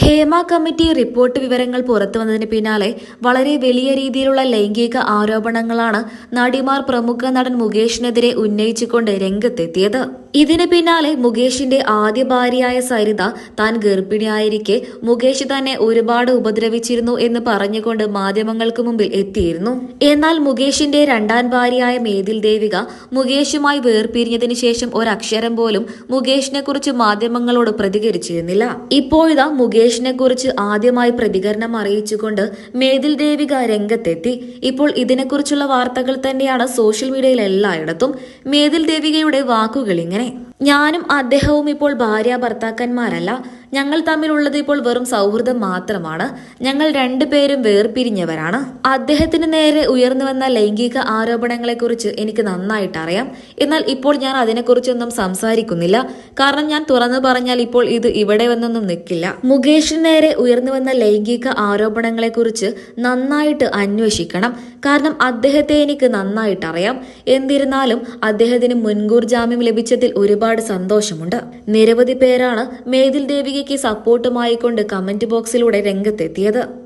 Hema committee report വിവരങ്ങൾ പുറത്തു വന്നതിന് പിന്നാലെ വളരെ വലിയ രീതിയിലുള്ള ലൈംഗിക ആരോപണങ്ങളാണ് നടിമാർ പ്രമുഖ നടൻ മുകേഷിനെതിരെ ഉന്നയിച്ചുകൊണ്ട് രംഗത്തെത്തിയത്. ഇതിന് പിന്നാലെ മുകേഷിന്റെ ആദ്യ ഭാര്യയായ സരിത താൻ ഗർഭിണിയായിരിക്കെ മുകേഷ് തന്നെ ഒരുപാട് ഉപദ്രവിച്ചിരുന്നു എന്ന് പറഞ്ഞുകൊണ്ട് മാധ്യമങ്ങൾക്ക് മുമ്പിൽ എത്തിയിരുന്നു. എന്നാൽ മുകേഷിന്റെ രണ്ടാം ഭാര്യയായ മേതിൽ ദേവിക മുകേഷുമായി വേർപിരിഞ്ഞതിന് ശേഷം ഒരക്ഷരം പോലും മുകേഷിനെ കുറിച്ച് മാധ്യമങ്ങളോട് പ്രതികരിച്ചിരുന്നില്ല. ഇപ്പോഴിതാ മുകേഷിനെ കുറിച്ച് ആദ്യമായി പ്രതികരണം അറിയിച്ചുകൊണ്ട് മേതിൽ ദേവിക രംഗത്തെത്തി. ഇപ്പോൾ ഇതിനെക്കുറിച്ചുള്ള വാർത്തകൾ തന്നെയാണ് സോഷ്യൽ മീഡിയയിൽ എല്ലായിടത്തും. മേതിൽ ദേവികയുടെ വാക്കുകൾ ഇങ്ങനെ Okay. ഞാനും അദ്ദേഹവും ഇപ്പോൾ ഭാര്യ ഭർത്താക്കന്മാരല്ല. ഞങ്ങൾ തമ്മിലുള്ളത് ഇപ്പോൾ വെറും സൗഹൃദം മാത്രമാണ്. ഞങ്ങൾ രണ്ടുപേരും വേർപിരിഞ്ഞവരാണ്. അദ്ദേഹത്തിന് നേരെ ഉയർന്നു വന്ന ലൈംഗിക ആരോപണങ്ങളെക്കുറിച്ച് എനിക്ക് നന്നായിട്ട് അറിയാം എന്നാൽ ഇപ്പോൾ ഞാൻ അതിനെക്കുറിച്ചൊന്നും സംസാരിക്കുന്നില്ല. കാരണം ഞാൻ തുറന്നു പറഞ്ഞാൽ ഇപ്പോൾ ഇത് ഇവിടെ വന്നൊന്നും നിൽക്കില്ല. മുകേഷിന് നേരെ ഉയർന്നു വന്ന ലൈംഗിക ആരോപണങ്ങളെക്കുറിച്ച് നന്നായിട്ട് അന്വേഷിക്കണം. കാരണം അദ്ദേഹത്തെ എനിക്ക് നന്നായിട്ട് അറിയാം എന്നിരുന്നാലും അദ്ദേഹത്തിന് മുൻകൂർ ജാമ്യം ലഭിച്ചതിൽ ഒരുപാട് സന്തോഷമുണ്ട്. നിരവധി പേരാണ് മേതിൽ ദേവികയ്ക്ക് സപ്പോർട്ടുമായിക്കൊണ്ട് കമന്റ് ബോക്സിലൂടെ രംഗത്തെത്തിയത്.